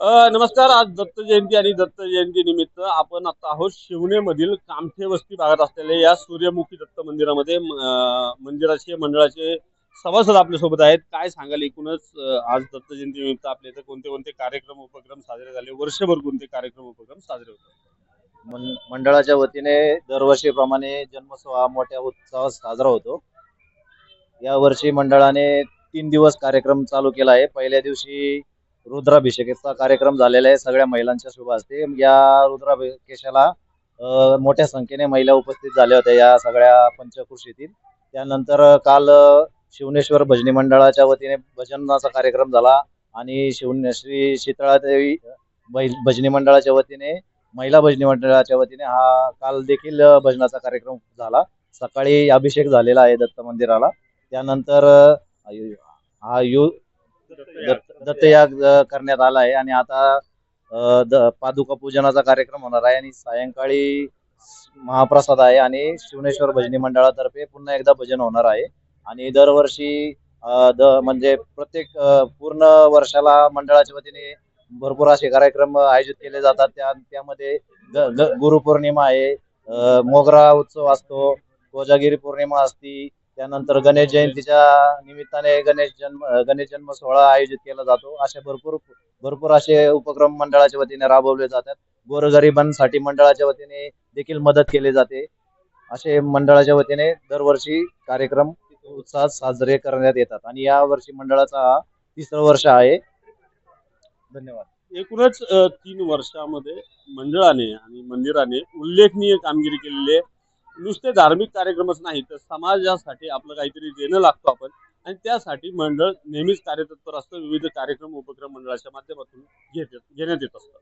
नमस्कार आज दत्त जयंती आणि दत्त जयंती निमित्त आपण आता आहोत शिवनेमधील कामठे वस्ती भागात असलेल्या या सूर्यमुखी दत्त मंदिरामध्ये मंदिराचे मंडळाचे सभासद आपल्यासोबत आहेत. काय सांगाल एकूणच आज दत्त जयंती निमित्त आपल्या इथं कोणते कोणते कार्यक्रम उपक्रम साजरे झाले? वर्षभर कोणते कार्यक्रम उपक्रम साजरे होतात? मंडळाच्या वतीने दरवर्षीप्रमाणे जन्मोत्सव हा मोठ्या उत्साहात साजरा होतो. या वर्षी मंडळाने तीन दिवस कार्यक्रम चालू केला आहे. पहिल्या दिवशी रुद्राभिषेकाचा कार्यक्रम झालेला आहे. सगळ्या महिलांच्या शुभ असते या रुद्राभिषेकाला मोठ्या संख्येने महिला उपस्थित झाल्या होत्या या सगळ्या पंचकृषीतील. त्यानंतर काल शिवनेश्वर भजनी मंडळाच्या वतीने भजनाचा कार्यक्रम झाला आणि शिवनेश्री शीतळादेवी भजनी मंडळाच्या वतीने महिला भजनी मंडळाच्या वतीने हा काल देखील भजनाचा कार्यक्रम झाला. सकाळी अभिषेक झालेला आहे दत्त मंदिराला. त्यानंतर हा यु दत्त दत्तयाग करण्यात आला आहे. आणि आता पादुका पूजनाचा कार्यक्रम होणार आहे. आणि सायंकाळी महाप्रसाद आहे. आणि शिवनेश्वर भजनी मंडळातर्फे पुन्हा एकदा भजन होणार आहे. आणि दरवर्षी द म्हणजे प्रत्येक पूर्ण वर्षाला मंडळाच्या वतीने भरपूर असे कार्यक्रम आयोजित केले जातात. त्या त्यामध्ये गुरुपौर्णिमा आहे. मोगरा उत्सव असतो. कोजागिरी पौर्णिमा असती. त्यानंतर गणेश जयंतीच्या निमित्ताने गणेश जन्म गणेश जन्म सोहळा आयोजित केला जातो. असे भरपूर भरपूर असे उपक्रम मंडळाच्या वतीने राबवले जातात. गोरगरिबांसाठी मंडळाच्या वतीने देखील मदत केली जाते. असे मंडळाच्या वतीने दरवर्षी कार्यक्रम उत्साहात साजरे करण्यात येतात. आणि या वर्षी मंडळाचा तिसरं वर्ष आहे. धन्यवाद. एकूणच तीन वर्षामध्ये मंडळाने आणि मंदिराने उल्लेखनीय कामगिरी केलेली आहे. नुसते धार्मिक कार्यक्रमच नाही तर समाजासाठी आपलं काहीतरी देणं लागतो आपण. आणि त्यासाठी मंडळ नेहमीच कार्यतत्पर असतं. विविध कार्यक्रम उपक्रम मंडळाच्या माध्यमातून घेत घेण्यात येत असतं